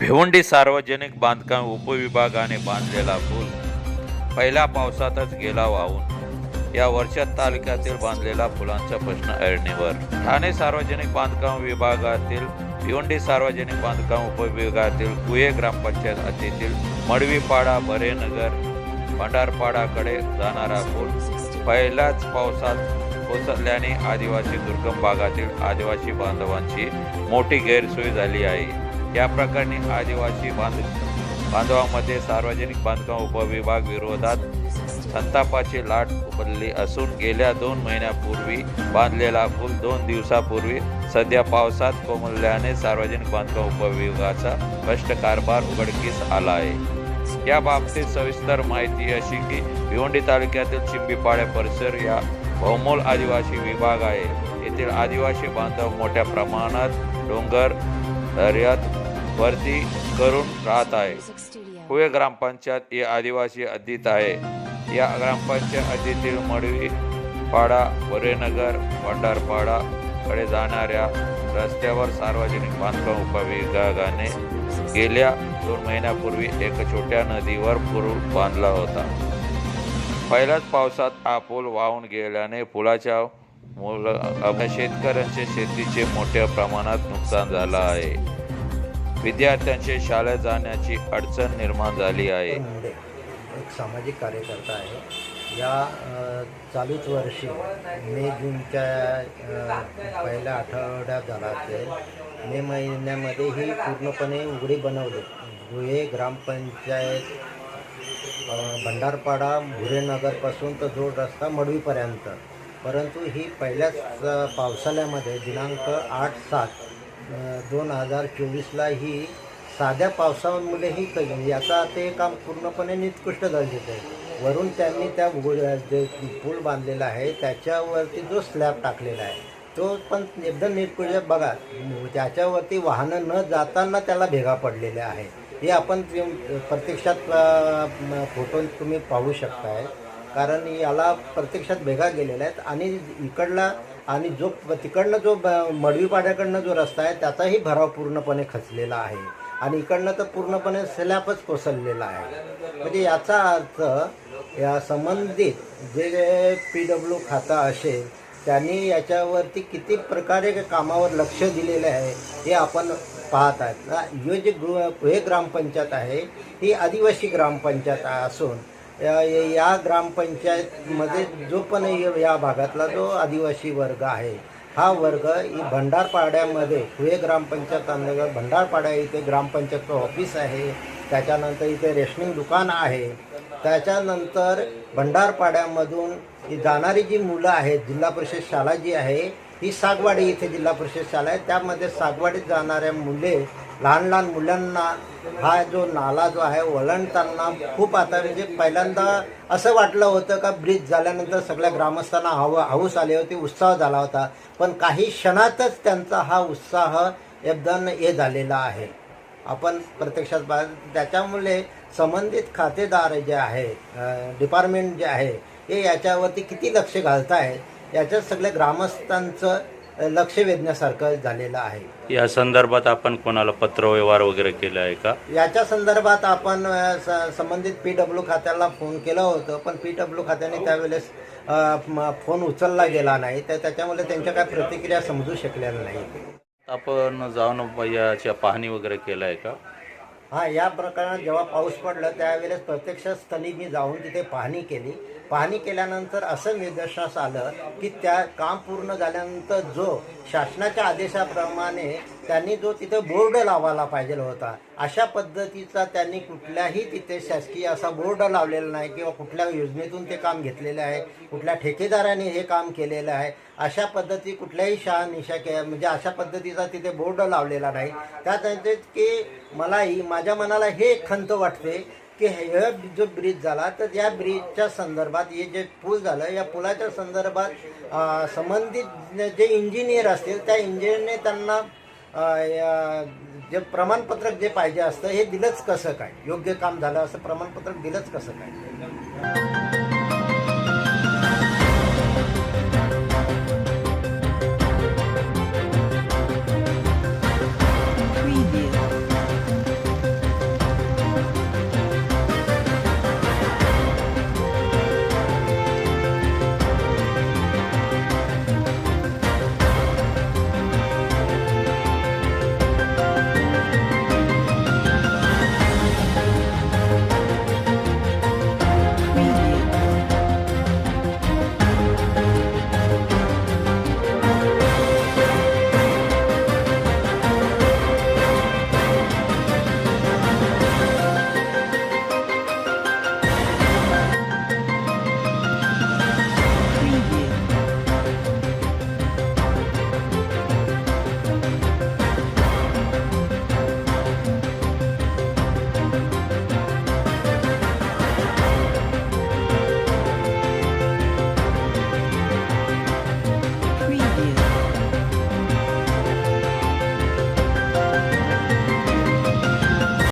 भिवंडी सार्वजनिक बांधकाम उपविभागाने बांधलेला पूल पहिल्या पावसातच गेला वाहून. या वर्षात तालुक्यातील बांधलेला पुलांचा प्रश्न ऐरणीवर. ठाणे सार्वजनिक बांधकाम विभागातील भिवंडी सार्वजनिक बांधकाम उपविभागातील कुये ग्रामपंचायत हद्दीतील मडवीपाडा बरेनगर भंडारपाडाकडे जाणारा पूल पहिल्याच पावसात कोसळल्याने आदिवासी दुर्गम भागातील आदिवासी बांधवांची मोठी गैरसोय झाली आहे. या प्रकरणी आदिवासी बांध बांधवांमध्ये सार्वजनिक बांधकाम उपविभाग विरोधात संतापाची लाट उपडली असून गेल्या दोन महिन्यापूर्वी बांधलेला पूल दोन दिवसापूर्वी सध्या पावसात कोमलल्याने सार्वजनिक बांधकाम उपविभागाचा भ्रष्ट कारभार उघडकीस आला आहे. या बाबतीत सविस्तर माहिती अशी की भिवंडी तालुक्यातील चिंबीपाड्या परिसर या बहुमोल आदिवासी विभाग आहे. येथील आदिवासी बांधव मोठ्या प्रमाणात डोंगर दर्यात वरती करून राहत आहे. हुए ग्रामपंचायत ही आदिवासी हद्दीत आहे. या ग्रामपंचायत हद्दीतील मडवी पाडा वरेनगर भंडारपाडा कडे जाणाऱ्या रस्त्यावर सार्वजनिक बांधकाम उपविभागाने गेल्या दोन महिन्यापूर्वी एका छोट्या नदीवर पूल बांधला होता. पहिल्याच पावसात हा पूल वाहून गेल्याने पुलाच्या शेतकऱ्यांचे शेतीचे मोठ्या प्रमाणात नुकसान झालं आहे. विद्यार्थ्यांचे शाळेत जाण्याची अडचण निर्माण झाली आहे. एक सामाजिक कार्यकर्ता आहे. या चालूच वर्षी मे जूनच्या पहिल्या आठवड्यात झाला ते मे महिन्यामध्ये ही पूर्णपणे उघडी बनवली. गुहे ग्रामपंचायत भंडारपाडा भुरेनगरपासून तर जोड रस्ता मडवीपर्यंत. परंतु ही पहिल्याच पावसाळ्यामध्ये दिनांक आठ सात दोन हजार चोवीसला ही साध्या पावसामुळे ही कळली याचा ते काम पूर्णपणे निकृष्ट दर्जाचं आहे. वरून त्यांनी त्या जे पूल बांधलेला आहे त्याच्यावरती जो स्लॅब टाकलेला आहे तो पण एकदम निकृष्ट बघा त्याच्यावरती वाहनं न जाताना त्याला भेगा पडलेल्या आहे हे आपण प्रत्यक्षात फोटो तुम्ही पाहू शकताय. कारण याला प्रत्यक्षात भेगा गेलेल्या आहेत. आणि इकडला आणि जो तिकडनं जो ब- मडवीपाड्याकडनं जो रस्ता आहे त्याचाही भराव पूर्णपणे खचलेला आहे. आणि इकडनं तर पूर्णपणे स्लॅबच कोसळलेला आहे. म्हणजे याचा अर्थ या संबंधित जे पी डब्ल्यू खातं असेल त्यांनी याच्यावरती किती प्रकारे कामावर लक्ष दिलेलं आहे हे आपण पाहत आहेत. हे जे गृह हे ग्रामपंचायत आहे ही आदिवासी ग्रामपंचायत असून या या ग्रामपंचायतमध्ये जो पण या भागातला जो आदिवासी वर्ग आहे हा वर्ग ही भंडारपाड्यामध्ये हुए ग्रामपंचायत अंतर्गत भंडारपाड्या इथे ग्रामपंचायतचं ऑफिस आहे त्याच्यानंतर इथे रेशनिंग दुकान आहे त्याच्यानंतर भंडारपाड्यामधून जाणारी जी मुलं आहेत जिल्हा परिषद शाळा जी आहे ही सागवाडी इथे जिल्हा परिषद शाळा आहे. त्यामध्ये सागवाडीत जाणाऱ्या मुले लहान लहान मुलांना हा जो नाला जो आहे वळणताना खूप आता म्हणजे पहिल्यांदा असं वाटलं होतं का ब्रिज झाल्यानंतर सगळ्या ग्रामस्थांना हवा हौस आले होते उत्साह झाला होता. पण काही क्षणातच त्यांचा हा उत्साह एकदम हे झालेला आहे. आपण प्रत्यक्षात बा त्याच्यामुळे संबंधित खातेदार जे आहे डिपार्टमेंट जे आहे हे याच्यावरती किती लक्ष घालत आहेत याच्यात सगळ्या ग्रामस्थांचं लक्ष वेधण्यासारखं झालेलं आहे. या संदर्भात आपण कोणाला पत्रव्यवहार वगैरे केला आहे का? याच्या संदर्भात आपण संबंधित पी डब्ल्यू खात्याला फोन केलं होतं पण पी डब्ल्यू खात्याने त्यावेळेस फोन उचलला गेला नाही. तर त्याच्यामुळे त्यांच्या काय प्रतिक्रिया समजू शकलेल्या नाही आपण जाऊन याच्या पाहणी वगैरे केलं आहे का? हा या प्रकरणात जेव्हा पाऊस पडला त्यावेळेस प्रत्यक्ष स्थळी मी जाऊन तिथे पाहणी केली. पाहणी केल्यानंतर असं निदर्शनास आलं की त्या काम पूर्ण झाल्यानंतर जो शासनाच्या आदेशाप्रमाणे त्यांनी जो तिथे बोर्ड लावायला पाहिजे होता अशा पद्धतीचा त्यांनी कुठल्याही तिथे शासकीय असा बोर्ड लावलेला नाही किंवा कुठल्या योजनेतून ते काम घेतलेलं आहे कुठल्या ठेकेदाराने हे काम केलेलं आहे अशा पद्धती कुठल्याही शहानिशा के म्हणजे अशा पद्धतीचा तिथे बोर्ड लावलेला नाही. त्यात त्यांचे की मलाही माझ्या मनाला हे खंत वाटते की हे जो ब्रिज झाला तर या ब्रिजच्या संदर्भात हे जे पूल झालं या पुलाच्या संदर्भात संबंधित जे इंजिनियर असतील त्या इंजिनियरने त्यांना या- जे प्रमाणपत्रक जे पाहिजे असतं हे दिलंच कसं काय? योग्य काम झालं असं प्रमाणपत्रक दिलंच कसं काय?